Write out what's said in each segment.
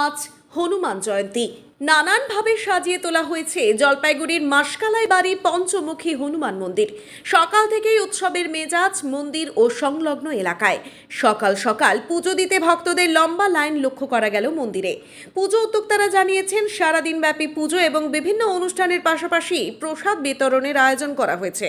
আজ হনুমান জয়ন্তী। নানানভাবে সাজিয়ে তোলা হয়েছে জলপাইগুড়ির মাসকালাই বাড়ি পঞ্চমুখী হনুমান মন্দির। সকাল থেকেই উৎসবের মেজাজ, মন্দির ও সংলগ্ন এলাকায়। সকাল সকাল পুজো দিতে ভক্তদের লম্বা লাইন লক্ষ্য করা গেল মন্দিরে। পুজো উদ্যোক্তারা জানিয়েছেন সারাদিন ব্যাপী পুজো এবং বিভিন্ন অনুষ্ঠানের পাশাপাশি প্রসাদ বিতরণের আয়োজন করা হয়েছে।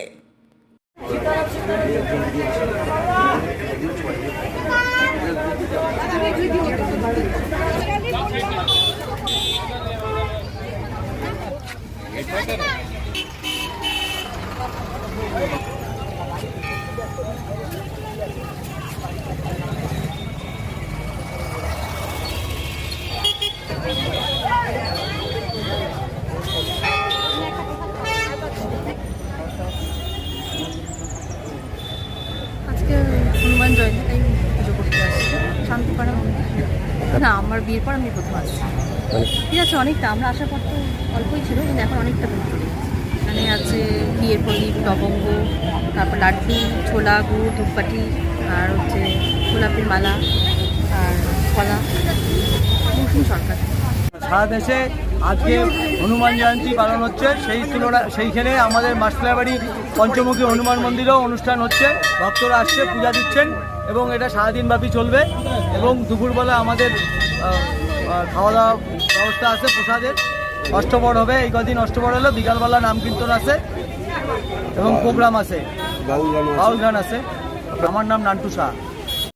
আজকে হনুমান জয়ন্তী তাই পুজো করতে আসছি শান্তিপাড়া মন্দির না আমার বিয়ের পর আমি প্রথম আসছি। ঠিক আছে অনেকটা আমরা আসার পর তো অল্পই ছিল কিন্তু এখন অনেকটা চলে এখানে আছে বিয়ের প্রদীপ লবঙ্গ তারপর লাড্ডু ছোলা গুড় ধূপকাঠি আর হচ্ছে গোলাপের মালা আর কলা মৌসুম সরকার সারা দেশে আজকে হনুমান জয়ন্তী পালন হচ্ছে। সেই তুলনা সেইখানে আমাদের মাসলাবাড়ি পঞ্চমুখী হনুমান মন্দিরেও অনুষ্ঠান হচ্ছে। ভক্তরা আসছে পূজা দিচ্ছেন এবং এটা সারাদিন ব্যাপী চলবে এবং দুপুরবেলা আমাদের খাওয়া দাওয়া ব্যবস্থা আছে প্রসাদের। অষ্টপর হবে এই কদিন অষ্টপর হলো বিকালবেলা নাম কীর্তন আছে এবং প্রোগ্রাম আছে। বাউল গান আছে। আমার নাম নান্টু শাহ।